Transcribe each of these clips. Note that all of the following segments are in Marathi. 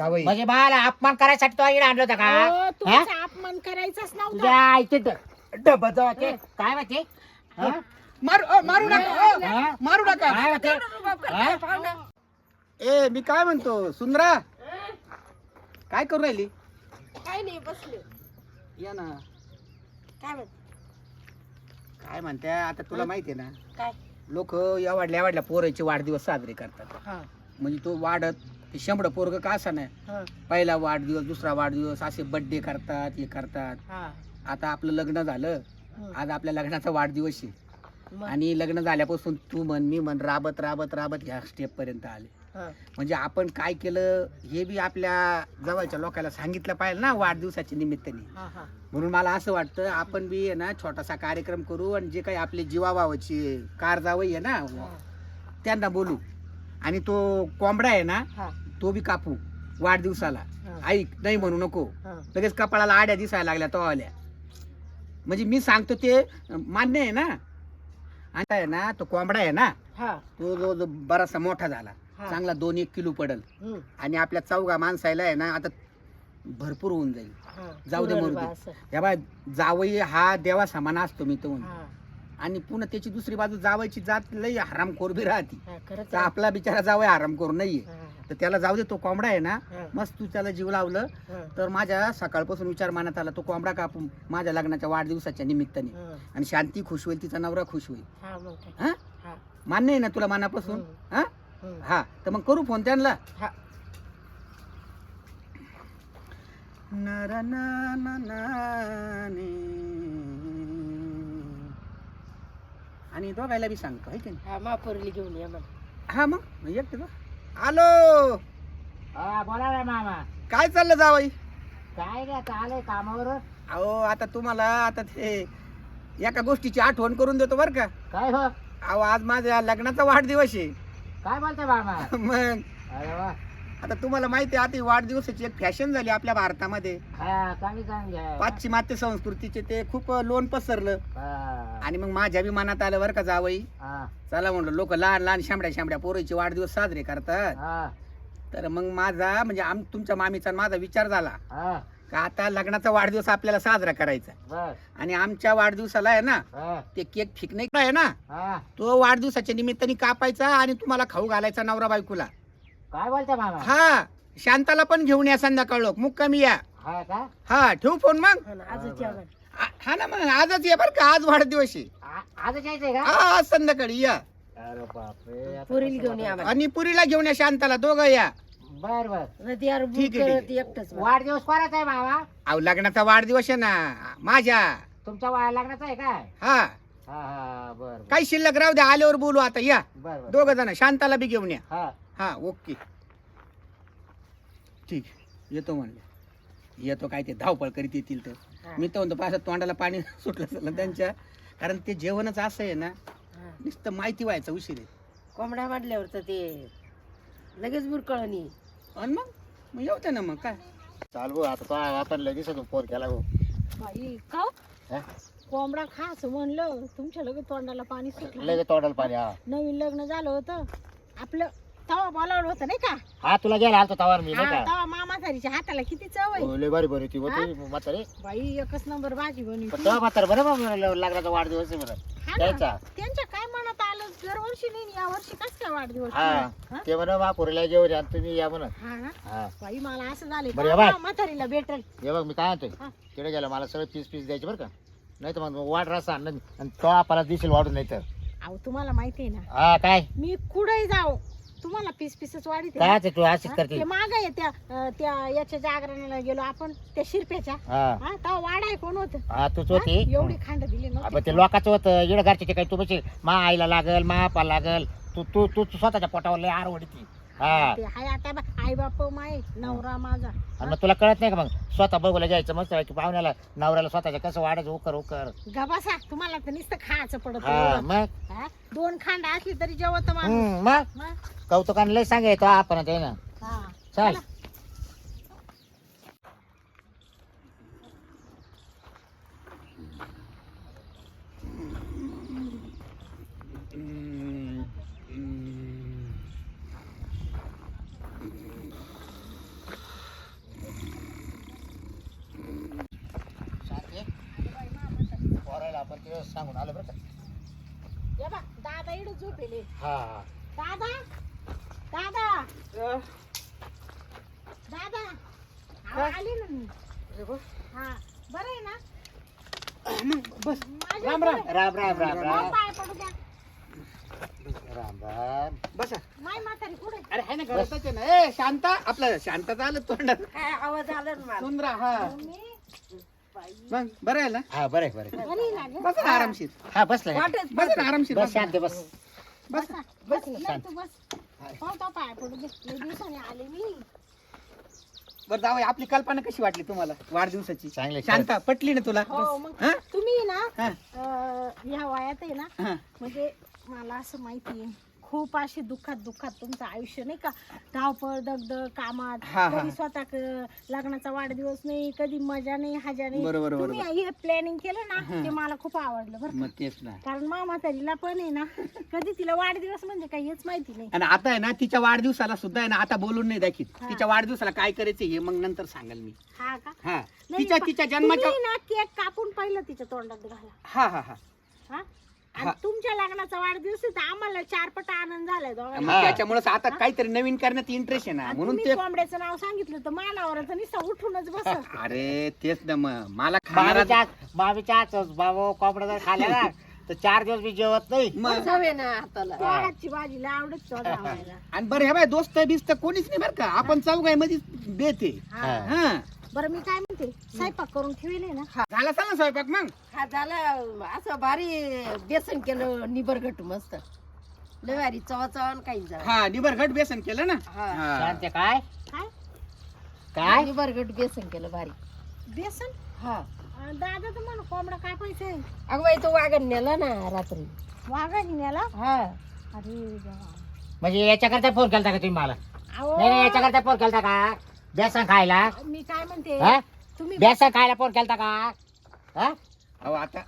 जावई. म्हणजे मला अपमान करायसाठी तो इकडे आणलं होतं का? अहो, हा? तुमचा अपमान करायचाच नव्हता. तुझ्या इथे डबा जावा ते काय माहिती? हा? मारू अ, मारू नका अ, हा? मारू नका. काय माहिती हा? ए मी काय म्हणतो? सुंदरा काय करू राहिली? काय नाही बसले. या ना. काय म्हणते? काय म्हणत्या? आता तुला माहिती आहे ना काय? लोक या वाढल्या वाढल्या पोराचे वाढदिवस साजरे करतात. हा. म्हणजे तो वाढत ते शंभर पोरग का असा नाही हा. पहिला वाढदिवस दुसरा वाढदिवस असे बड्डे करतात हे करतात. हा. आता आपलं लग्न झालं. आज आपल्या लग्नाचा वाढदिवस आहे. मग, आणि लग्न झाल्यापासून तू म्हण मी म्हण राबत राबत राबत ह्या स्टेप पर्यंत आले. हा. म्हणजे आपण काय केलं हे बी आपल्या जवळच्या लोकांना सांगितलं पाहिजे ना वाढदिवसाच्या निमित्ताने. हा, हा. म्हणून मला असं वाटतं आपण बी आहे ना छोटासा कार्यक्रम करू आणि जे काही आपले जीवाभावाची कार जावई आहे ना त्यांना बोलू. आणि तो कोंबडा आहे ना हा, तो बी कापू वाढदिवसाला. ऐक नाही म्हणू नको. लगेच कपाळाला आड्या दिसायला लागल्या तो आल्या. म्हणजे मी सांगतो ते मान्य आहे ना? आणि काय आहे ना तो कोंबडा आहे ना? तो जो जो बराचसा मोठा झाला. चांगला दोन एक किलो पडल. आणि आपल्या चौघा माणसाला आहे ना आता भरपूर होऊन जाईल. जाऊ दे. असं. या बाय जावई हा देवा समान असतो मी तो आणि पुन्हा त्याची दुसरी बाजू जावायची जात लई हरामखोर बी राहते. आपला बिचारा जावई हरामखोर नाहीये. तर त्याला जाऊ दे तो कोंबडा आहे ना हा, मस्त तू त्याला जीव लावलं. हा, तर माझ्या सकाळपासून विचार मानत आला तो कोंबडा कापू माझ्या लग्नाच्या वाढदिवसाच्या निमित्ताने. हा. आणि शांती खुश होईल तिचा नवरा खुश होईल. हा, मग काय. हा? हा, मान्य आहे ना तुला मनापासून. हा? हम्म. हा. तर मग करू फोन त्यांना. हा. नर ना ना ना ने. आणि दोघायला बी सांगतो है की नाही? हा, महापौरली घेऊन या मला. हा मग. मग आलो हा, बोला ना मामा. काय चाललं जावई? काय रे आता आलंय कामावर अहो आता तुम्हाला आता ते एका गोष्टीची आठवण करून देतो बरं का. काय हो? अहो आज माझ्या लग्नाचा वाढदिवस आहे. काय बोलतोय मामा? मग? अरे वा. आता तुम्हाला माहिती आहे आता वाढदिवसाची एक फॅशन झाली आपल्या भारतामध्ये. हा चांगली चांगली आहे. पाश्चिमात्य संस्कृतीचे ते खूप लोन पसरलं. हा, आणि मग माझ्या बी मनात आलं बरं का जावई. हा, चला म्हणलं लोक लहान लहान शांबड्या शांबड्या पोरीचे वाढदिवस साजरे करतात. हा, तर मग माझा म्हणजे आम तुमच्या मामीचा आणि माझा विचार झाला हा, का आता लग्नाचा वाढदिवस आपल्याला साजरा करायचा. आणि आमच्या वाढदिवसाला आहे ना हा, ते केक फिक नाही आहे ना? हा. तो वाढदिवसाच्या निमित्ताने कापायचा आणि तुम्हाला खाऊ घालायचा नवरा बायकोला. काय बोलतोय मामा? हा शांताला पण घेऊन या संध्याकाळ लोक. मुक्कामी या. हा का? हा ठेवू फोन मग? हा आजच. आ- हा ना मग आजच ये बरं का? आज वाढदिवस आहे आ- आजच यायचंय का? हा आज संध्याकाळी या. अरे बापरे आता पोरीला कसं घेऊन या आणि पुरीला घेऊन या शांताला. दोघं या. बर बर. ठीक आहे, करत ठीक एकटंच बा. वाढदिवस कोणाचा आहे मामा? अहो लग्नाचा वाढदिवस आहे ना माझ्या. तुमच्या वा- लग्नाचा आहे काय? हा. हा हा बर बर. काही शिल्लक? राहू द्या आल्यावर बोलू आता. या. बर बर. दोघ जण शांताला बी घेऊन या. हा. हा ओके. ठीक. येतो म्हणले. येतो काय ते धावपळ करीत येतील तर. हा, मी तर म्हणतो पास तोंडाला पाणी सुटलं असेल त्यांच्या. कारण ते जेवणच असं आहे ना हा. नुसतं माहिती व्हायचं उशीर आहे. कोंबड्या वाढल्यावर तर ते लगेच बुरकळणी. आणि मग? मग येऊ ना मग काय? चाल भाऊ आता तो आपण लगेच फोन केला भाऊ. बाई का हा? कोंबडा खास म्हणलं तुमच्या लगेच तोंडाला पाणी सुटलं. लगेच तोंडाला पाणी हा. नवीन लग्न झालं होतं. आपलं तवा बोलावलं होतं नाही का? हा तुला गेला आलतो तवार मी हा, नाही का? तवा मामा झालीच्या हाताला किती चव आहे. हो, लय बरी बरी ती होती म्हातारे. बाई एकच नंबर भाजी पण बनवली तेव्हा म्हातारे बरं बा लग्नाचा वाढदिवस आहे बरं. हा ना, द्यायचा. त्यांच्या काय मनात आलं दरवर्षी नाही या वर्षी कस काय वाढदिवस? हा हा? ते म्हणा महापुरीला जेवण आणि तुम्ही या म्हणा. हा ना? हा. बाई मला असं झालं बरं, या बाय. म्हातारीला भेटल. हे बघ मी काय म्हणतोय हा. तिकडे गेला मला सगळं पीस पीस द्यायचे बरं का? नाही तर मग वाढ रसा आण आणि तो आपल्याला दिसेल वाढून नाही तर. अहो तुम्हाला माहिती आहे ना? हा काय? मी कुठेही जाऊ तुम्हाला पीस पीसच वाढीत आहे. काय ते तू अशीच हा? करते? ते माग आहे त्या अं, त्या याच्या जागरणाला गेलो आपण त्या शिरप्याच्या. हा. हा तेव्हा वाडाय कोण होत? हा तूच होती? एवढी खांड दिली नव्हती. ते लोकांचं होतं. इकडे घरचे काही तू बशी मा आईला लागल मा आपा लागल तू तू तू तू स्वतःच्या पोटावर लय आर ओढती हा. ते हाय आता बा- आई बाप माय नवरा माझा. आणि मग तुला कळत नाही का मग? स्वतः बघूला जायचं मस्त की पाहुण्याला नवऱ्याला स्वतःच्या कसं वाढायचं उकर उकर गबासा तुम्हाला तर नुसतं खायचं पडत. हा. मग? हा? दोन खांड असली तरी जेवत माणूस. हम्म, मग? मग? कौतुकाने लय सांगायचं आपण ते ना? हा. चल. सांगून आलं बरं का? हे बघ दादा इकडे झोपेले. हा. हा. दादा? दादा? दादा आले ना मी. हा बरं आहे ना? मग बस. माझ्या राम राम. राम राम राम राम. पाय पडू द्या. राम राम. बसा. माय म्हातारी कुठे? अरे आहे ना घरातच आहे ना. ए शांता. आपलं शांतता आलं तोंडात. काय आवाज आला ना मला? सुंदरा हा. मी मग बरं आहे ना? हा बरं आहे, बरं आहे. बस ना आरामशीर. हा बसलं बस ना आरामशीर बस. बस. शांत बस. बस. हो बरं जाऊ आपली कल्पना कशी वाटली तुम्हाला वाढदिवसाची? चांगली शांता. पटली ना तुला? हो मग हा? तुम्ही ना हा, अं, ह्या वयात आहे ना हा. म्हणजे मला असं माहिती आहे. खूप अशी दुःखात दुःखात तुमचं आयुष्य नाही का? धावपळ दगदग कामात हा, हा. कधी स्वतः क- लग्नाचा वाढदिवस नाही कधी मजा नाही हाजा नाही. बरोबर तुम्ही बरोबर हे प्लॅनिंग केलं ना. ते मला खूप आवडलं बरं. मग तेच ना. कारण मामा तरीला पण आहे ना कधी तिला वाढदिवस म्हणजे काही हेच माहिती नाही. आणि आता आहे ना तिच्या वाढदिवसाला सुद्धा आहे ना आता बोलून नाही दाखीत. हा. तिच्या वाढदिवसाला काय करायचं हे मग नंतर सांगाल मी. हा का? हा. नाही, तिच्या पा- तिच्या जन्माच्या तुम्ही ना केक कापून पहिलं तिच्या तोंडात घाला. हा हा हा. हा. आणि तुमच्या लग्नाचा वाढदिवस आहे तर आम्हाला चारपट आनंद झालाय दोघांना. त्याच्यामुळे आता काहीतरी नवीन करण्यात इंटरेस्ट आहे ना आणि म्हणून तुम्ही ते कोंबड्याचं नाव सांगितलं तर मानावरच नुसतं उठूनच बस. अरे तेच ना मग. मला खाणारा मामीच्या बाबू कोंबड्या जर खाल्या ना तर चार दिवस मी जेवत नाही. मग? लय आवडत. आणि बरं हे बाय दोस्त बिस्त कोणीच नाही बरं का? आपण चौघायमध्ये बेते हा. हा. बरं मी काय म्हणते? स्वयंपाक करून ठेवले ना? झाला ना स्वयंपाक मग? हा झालं. असं भारी बेसन केलं निबरगट मस्त. लय भारी चवा चवान काही जा हा निबर घट बेसन केलं ना? हा. हा. शांत काय? काय? काय? निबरगट बेसन केलं भारी. बेसन? हा. अं, दादा तर म्हणून कोंबडा कापायचा आहे? अगं बाई तो वागण नेला ना रात्री. वाघाने नेला? हा. अरे देवा. म्हणजे याच्याकरता फोन केलता का तुम्ही मला? अहो, नाही नाही याच्याकरता फोन केलता का? बेसन खायला मी काय म्हणते हा? तुम्ही बेसन खायला फोन केलता का हा? अहो आता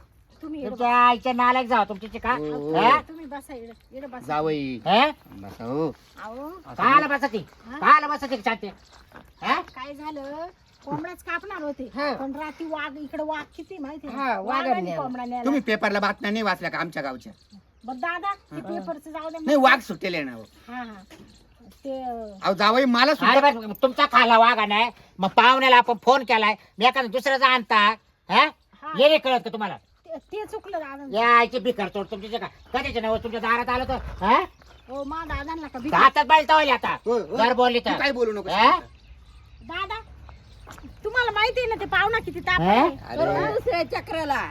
तुम्ही इकडं तुमच्या आईच्या नालायक जाव तुमची का हो. बसा. हा? तुम्ही बसा इकडं इकडं बसा जावई हा? बसा हो अहो काला बसती हा? काला बसती शांती हा? काय झालं कोंबडाच कापणार होते हा. पण रात्री वाघ इकडे वाघ किती माहिती हा, वाघाने वाघाने नेला. कोंबडा नेला तुम्ही पेपरला बातम्या नाही वाचल्या का आमच्या गावच्या बरं दादा ते पेपरचं जाऊ दे नाही वाघ सुटेले ना हो. हा हा ते अं, अहो जावई मला अरे सुद्धा बरं, तुमचा खाला वागा नाही. मग पाहुण्याला आपण फोन केलाय. मी एखादा दुसऱ्याचा आणता. हा? हा, ये रे कळत का तुम्हाला? ते- ते चुकलं दादा. या आईचे बिकर चोट तुमच्या का? कधीचे नाव तुमच्या दारात आलं तर? हा? हो मा दादांना का भीती हातात तवली आता. हो, हो. जर बोलली तू तर काय बोलू नको हा? दादा तुम्हाला माहिती आहे ना ते पाहुणा किती ताप हा? दुसऱ्या चक्राला.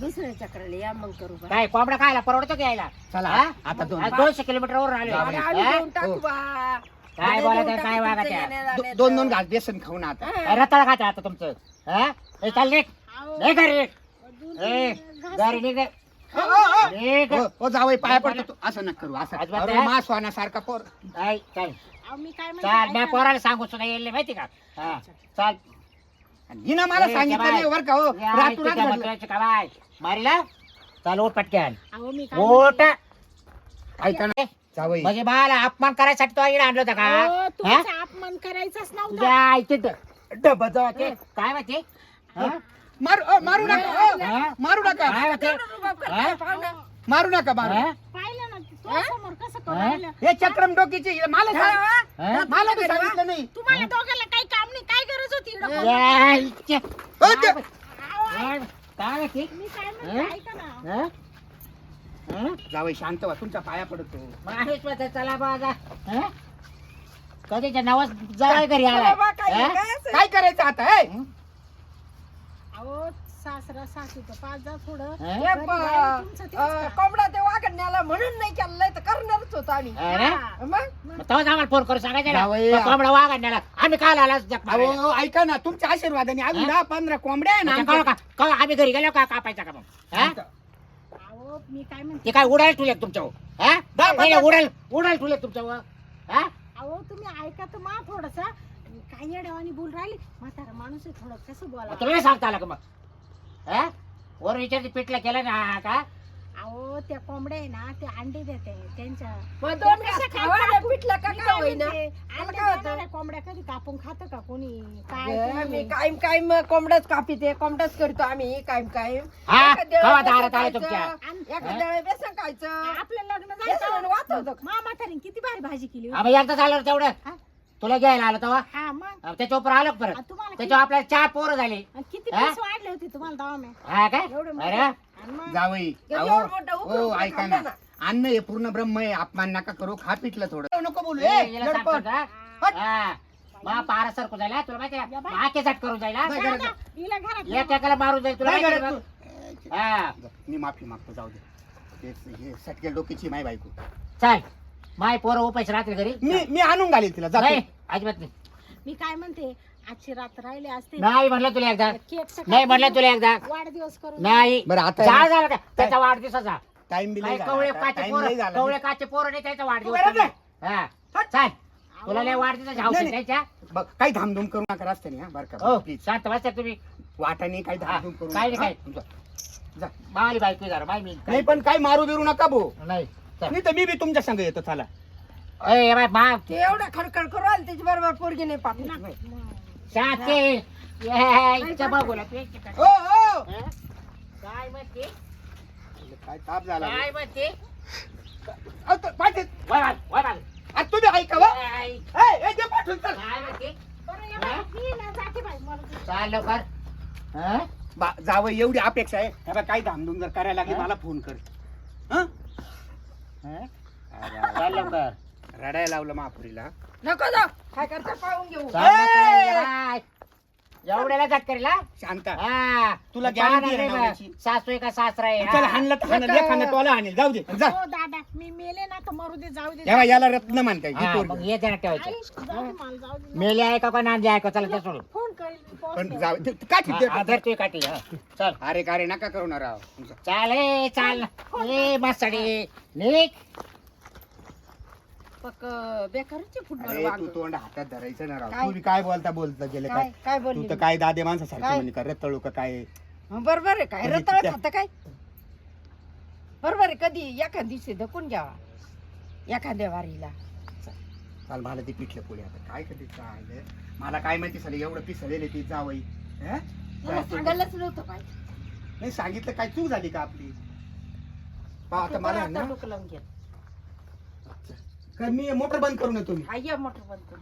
दुसऱ्या चक्राला या मग करू बा. काय कोंबडा खायला परवडतो की यायला? चला हा? आता दोन. आज दोनशे किलोमीटर वर आले जाऊ दे. अरे आम्ही हा? देऊन टाकू हो. बा. काय देऊन बोलायचं टाकू काय तुमचं दो- जाण्याचं. दोन दोन घास बेसन खाऊ ना आता. हा. रताळ खाते आता तुमचं. हा? ए, चाल अहो, निघ घरी. ए घास- घरी निघ. रे. हो, हो, जावई पाया पडतो तू. असं नका करू असं अजिबात अरे नाही. मा सोन्यासारखा पोर. आई, चल. अहो, मी काय चाल मी पोराला सांगू सुद्धा येईल माहिती का? हा. चाल. हिनं मला ए, सांगितलं. नाही बरं का हो. या, रातू रात इथे घडलं. जमतोय का बाय मारीला? चाल उठ पटक्यान अहो मी काय उठ. म्हणते- ऐका ना. जावई. म्हणजे मला अपमान करायसाठी तो इकडे आणलं होतं का? हा? तुमचा अपमान करायचाच तुझ्या नव्हता आईचे ड- डबं जावं काय माहिती हा? मारू अ, मारू नका अ, हा? मारू नका. काय माहिती हा? मारू नका मारू. हा? पाहिलं ना तो समोर कसं करू हा? राहिलं. हे चक्रम डोकीचे हे मला सांग हा? मला सांगितलं नाही. तुम्हाला दोघांना काही काय गरज होती इकडं? या आईचे- हो, ते- अहो? काय मी काय म्हणते? ऐका ना हा? हा? जावई शांत व्हा तुमच्या पाया पडतो माहेश म्हणते, चला बाजा हा? कधीच्या नवस जवळ घरी आला चला बा, काय- हा? काय? काय करायचं आता? अहो सासरा सासू तर पाच जा थोडं हा? हे तुमचं तेच का? कोंबडा ते वागण नेला म्हणून नाही केलं तर करणारच होतो आम्ही अरे? हा. मग मग तेव्हाच आम्हाला फोन करून सांगायचं जावई, ना कोंबडा वाघ आणण्याला आम्ही काल आला जग मारायला. अहो ऐका ना तुमच्या आशीर्वादाने अजून हा? दहा पंधरा कोंबड्या आहे ना कळलं आमच्या- का कळलं, आम्ही घरी गेलो का कापायचा का मग हा? अहो मी काय म्हणते ते काय उडायला ठुले तुमच्यावर हा? उडाल उडायला ठुले तुमच्यावर हा? अहो तुम्ही ऐका तर मा थोडस काय येड्यावानी बोल राहिली म्हातारा माणूस आहे थोडं कसं मग बोला तुला नाही सांगता आलं का मग हा? वर विचारते पिठला केलं ना का अहो त्या कोंबड्या आहे ना ते अंडे देते त्यांच्या मग दोन खावा? पिठलं का मी काय काय होईना म्हणते, त्याला अंडे काय होतं? देणाऱ्या कोंबड्या कधी कापून खातं का कोणी काय अगं, तुम्ही? मी कायम कायम कोंबडाच कापीते कोंबडाच करतो आम्ही कायम कायम हा एखाद्या कवा वेळेस दारात बेसन आले खायचं, तुमच्या एखाद्या वेळेस बेसन खायचं आपलं लग्न झालं वाचवतो का? मा म्हातारीने किती भारी भाजी केली. आम्ही एकदा झालं तेवढं हा? तुला घ्यायला आलं तेव्हा हा मग त्याच्या उपर आलं परत तुम्हाला किती- त्याच्यावर आपल्याला चार पोरं झाली आणि किती हा? पैसे वाढले होते तुम्हाला दवा मी हा काय एवढे मोठे. अरे आणि मग जावई एवढं अहो, मोठं हो उकळून ऐका ना. अन्न हे पूर्ण ब्रह्म आहे अपमान नका करू खा पिटलं थोडं नको बोलू ए, ए, याला सांगतो लडपट. का? हट. हा. मा पारा सरकू जायला तुला माहिती या आहे बाई. झट करून जायला जा हिला घरात मारून जाईल तुला नाही माहिती गरज आहे तू. बघ. हा मी माफी मागतो जाऊ दे हे- हे सटकेल डोकीची माय बायको चल माय पोरं उपायची रात्री घरी? मी मी आणून घालील तिला जातो. नाही अजिबात नाही. मी काय म्हणते आजची रात राहिले असते. नाही म्हणलं तुला एकदा. नाही म्हणलं तुला एकदा. वाढदिवस करून नाही. बरं आता जा झाला का? त्याचा वाढदिवसाचा. टाइम काही कवळे काचे टाइम पोरं नाही झाला. कवळे काचे पोरं नाही त्याचा वाढदिवस तू. हा. चल. तुला लय वाढदिवसाची हौस आहे नाही, त्याच्या बघ काही धामधूम करू नका रस्त्याने हा बरं हो का प्लीज शांत बसा तुम्ही. वाटाने काही हा, धामधूम करू काही नका, नाही, हा? जा. जा. मावाली बायको जरा बाय मी. नाही पण काही मारू बिरू नका भाऊ नाही. नाही तर मी बी तुमच्या संग येतो चला अय, बाय ते एवढा खडखड करू आले त्याची बरोबर पोरगी नाही पाठवली बाई. शांती ये, इच्छा बघूला तू इच्छा कर. ओ ओ हं? काय म्हणते काय ताप झाला काय म्हणते अहो, तो- पाठव. वय बाय, वय बाय. आ, तुम्ही ऐका वा. काय ए, ए, दे पाठवून चल. काय म्हणते मला चाल लवकर हं? बा- जावं एवढी अपेक्षा आहे हे बघ, काही धामधूम जर करायला लागली हा? मला फोन कर हं? हं? चाल लवकर. रडायला लावलं महापुरीला. नको जाऊ. काय करता पाहून घेऊ. चाल. एवढ्याला झट करेल हा? शांता. हा. तुला guarantee आहे नाही ना? सासू आहे का सासरा आहे? चल हा. हाणलं तर हाणलं. टोला हाणेल. जाऊ दे. जा. हो दादा. मी मेले ना तर मरू दे जाऊ दे. याला रत्न मानताय. ही हा, पोरगी. ये जरा ठेवायचे. आई, जाऊ दे मला जाऊ दे. मेले आहे का का नांदी आहे का? चला ते सोडून. पण. जाऊ दे. काय ठीक हा, धर तू काठी हा. चल. अरे का रे नका करू ना राव. चाल ए, चाल. ए मस्ताडी नीट पक बेकारच फुटबॉल अरे वाग. तू तोंड हातात धरायचं ना राव. काय? तू बी काय बोलता बोलता गेले काय? काय काय तू बोलली तर काय दादे माणसासारखी काय? म्हणे का रत्तळू का काय? बरोबर आहे. काय म्हणजे रताळ त्या- खातं काय? बरोबर आहे. कधी एखाद दिवशी धकून घ्यावा. एखाद्या वारीला. चाल मला ते पिठलं पुढे आता काय कधी काय मला काय माहिती सर एवढं पिसळलेले ती जावई. हं? मला सांगायलाच नव्हतं नाही सांगितलं काय? चूक झाली का आपली? पहा आता मला आहे ना डोकं लावून घ्या का मी मोटर बंद करून येतो मी हा ये मोटर बंद करू